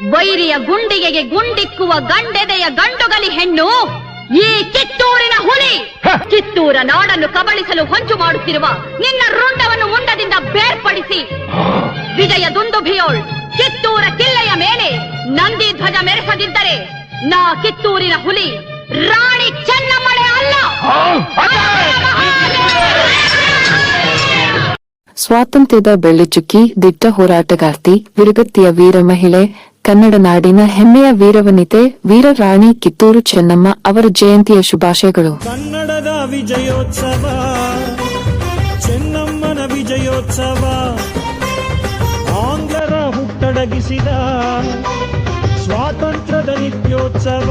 ವೈರಿಯ ಗುಂಡಿಗೆಗೆ ಗುಂಡಿಕ್ಕುವ ಗಂಡೆದೆಯ ಗಂಡುಗಲಿ ಹೆಣ್ಣು ಈ ಕಿತ್ತೂರಿನ ಹುಲಿ ಕಿತ್ತೂರ ನಾಡನ್ನು ಕಬಳಿಸಲು ಹೊಂಚು ಮಾಡುತ್ತಿರುವ ನಿನ್ನ ರುಂಡವನ್ನು ಮುಂಡದಿಂದ ಬೇರ್ಪಡಿಸಿ. ವಿಜಯ ದುಂದುಭಿಯೋಳ್ ಕಿತ್ತೂರ ಕಿಲ್ಲೆಯ ಮೇಲೆ ನಂದಿ ಧ್ವಜ ಮೆರೆಸದಿದ್ದರೆ ನಾ ಕಿತ್ತೂರಿನ ಹುಲಿ ರಾಣಿ ಚೆನ್ನಮ್ಮಳೆ ಅಲ್ಲ. ಸ್ವಾತಂತ್ರ್ಯದ ಬೆಳ್ಳಿಚುಕ್ಕಿ ದಿಟ್ಟ ಹೋರಾಟಗಾರ್ತಿ ವಿರುಗತ್ತಿಯ ವೀರ ಮಹಿಳೆ ಕನ್ನಡ ನಾಡಿನ ಹೆಮ್ಮೆಯ ವೀರವನಿತೆ, ವೀರರಾಣಿ ಕಿತ್ತೂರು ಚೆನ್ನಮ್ಮ ಅವರ ಜಯಂತಿಯ ಶುಭಾಶಯಗಳು. ಕನ್ನಡದ ವಿಜಯೋತ್ಸವ, ಚೆನ್ನಮ್ಮನ ವಿಜಯೋತ್ಸವ ಆಂಗ್ಲರ ಹುಟ್ಟಡಗಿಸಿದ ಸ್ವಾತಂತ್ರ್ಯದ ನಿತ್ಯೋತ್ಸವ.